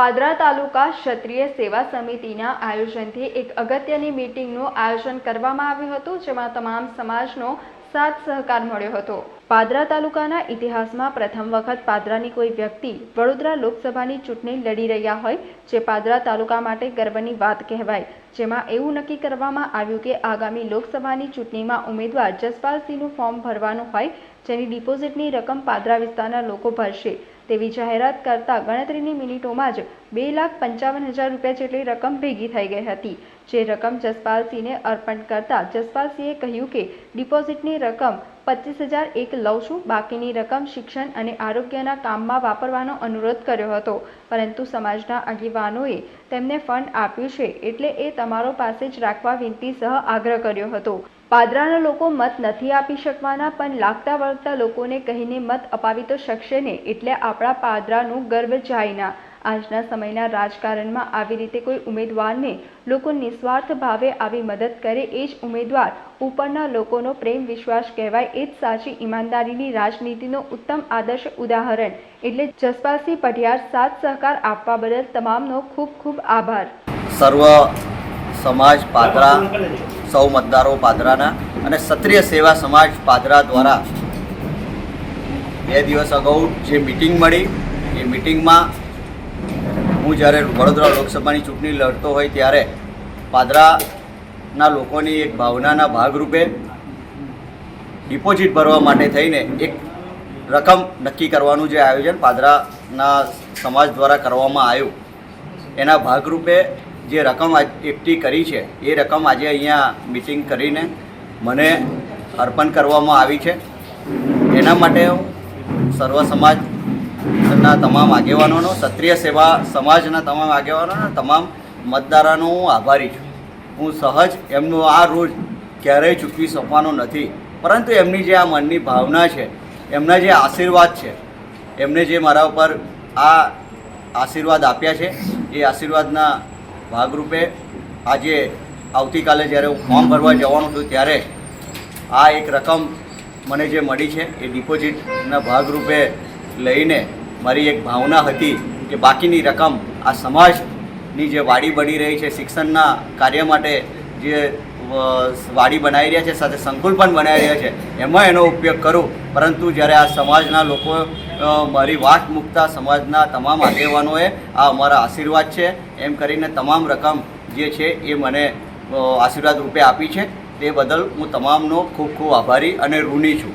પાદરા તાલુકા ક્ષત્રિય સેવા સમિતિના આયોજનથી એક અગત્યની મીટિંગનું આયોજન કરવામાં આવ્યું હતું, જેમાં તમામ સમાજનો સાથ સહકાર મળ્યો હતો. પાદરા તાલુકાના ઇતિહાસમાં પ્રથમ વખત પાદરાની કોઈ વ્યક્તિ વડોદરા લોકસભાની ચૂંટણી લડી રહ્યા હોય, જે પાદરા તાલુકા માટે ગર્વની વાત કહેવાય. જેમાં એવું નક્કી કરવામાં આવ્યું કે આગામી લોકસભાની ચૂંટણીમાં ઉમેદવાર જસપાલસિંહનું ફોર્મ ભરવાનું હોય, જેની ડિપોઝિટની રકમ પાદરા વિસ્તારના લોકો ભરશે. તેવી જાહેરાત કરતા ગણતરીની મિનિટોમાં જ બે લાખ પંચાવન હજાર રૂપિયા જેટલી રકમ ભેગી થઈ ગઈ હતી. જે રકમ જસપાલસિંહને અર્પણ કરતા જસપાલસિંહે કહ્યું કે ડિપોઝિટની રકમ પચીસ હજાર એક લઉં છું. બાકીની રકમ શિક્ષણ અને આરોગ્યના કામમાં વાપરવાનો અનુરોધ કર્યો હતો. પરંતુ સમાજના આગેવાનોએ તેમને ફંડ આપ્યું છે એટલે એ તમારો પાસે જ રાખવા વિનંતી સહ આગ્રહ કર્યો હતો. પાદરાના લોકો મત નથી આપી શકવાના, પણ લાગતા વળગતા લોકોને કહીને મત અપાવી તો શકશે ને એટલે આપણા પાદરાનું ગર્વ જાય ના આજના સમયના રાજકારણમાં આવી રીતે કોઈ ઉમેદવારને લોકો નિસ્વાર્થ ભાવે આવી મદદ કરે એ જ ઉમેદવાર ઉપરના લોકોનો પ્રેમ વિશ્વાસ કહેવાય એ જ સાચી ઈમાનદારીની રાજનીતિનો ઉત્તમ આદર્શ ઉદાહરણ. એટલે જસપાલસિંહ પઢિયાર સાથ સહકાર આપવા બદલ તમામનો ખૂબ ખૂબ આભાર. સર્વ સમાજ પાદરા, સૌ મતદારો પાદરાના અને ક્ષત્રિય સેવા સમાજ પાદરા દ્વારા બે દિવસ અગાઉ જે મિટિંગ મળી, એ મિટિંગમાં હું જ્યારે વડોદરા લોકસભાની ચૂંટણી લડતો હોય ત્યારે પાદરાના લોકોની એક ભાવનાના ભાગરૂપે ડિપોઝિટ ભરવા માટે થઈને એક રકમ નક્કી કરવાનું જે આયોજન પાદરાના સમાજ દ્વારા કરવામાં આવ્યું. એના ભાગરૂપે જે રકમ એકઠી કરી છે, એ રકમ આજે અહીંયા મિટિંગ કરીને મને અર્પણ કરવામાં આવી છે. એના માટે હું સર્વ સમાજના તમામ આગેવાનોનો, ક્ષત્રિય સેવા સમાજના તમામ આગેવાનોનો તમામ મતદારોનો હું આભારી છું. હું સહજ એમનો આ રોજ ક્યારેય ચૂકવી શકવાનો નથી, પરંતુ એમની જે આ મનની ભાવના છે, એમના જે આશીર્વાદ છે, એમને જે મારા ઉપર આ આશીર્વાદ આપ્યા છે, એ આશીર્વાદના ભાગરૂપે આજે આવતીકાલે જ્યારે હું ફોર્મ ભરવા જવાનો છું, ત્યારે આ એક રકમ મને જે મળી છે, એ ડિપોઝિટના ભાગરૂપે લઈને મારી એક ભાવના હતી કે બાકીની રકમ આ સમાજની જે વાડી બની રહી છે, શિક્ષણના કાર્ય માટે જે વાડી બનાવી રહ્યા છે, સાથે સંકુલ પણ બનાવી રહ્યા છે, એમાં એનો ઉપયોગ કરું. પરંતુ જ્યારે આ સમાજના લોકો મારી વાત મૂકતા, સમાજના તમામ આગેવાનોએ આ અમારા આશીર્વાદ છે, એમ કરીને તમામ રકમ જે છે એ મને આશીર્વાદ રૂપે આપી છે. તે બદલ હું તમામનો ખૂબ ખૂબ આભારી અને ઋણી છું.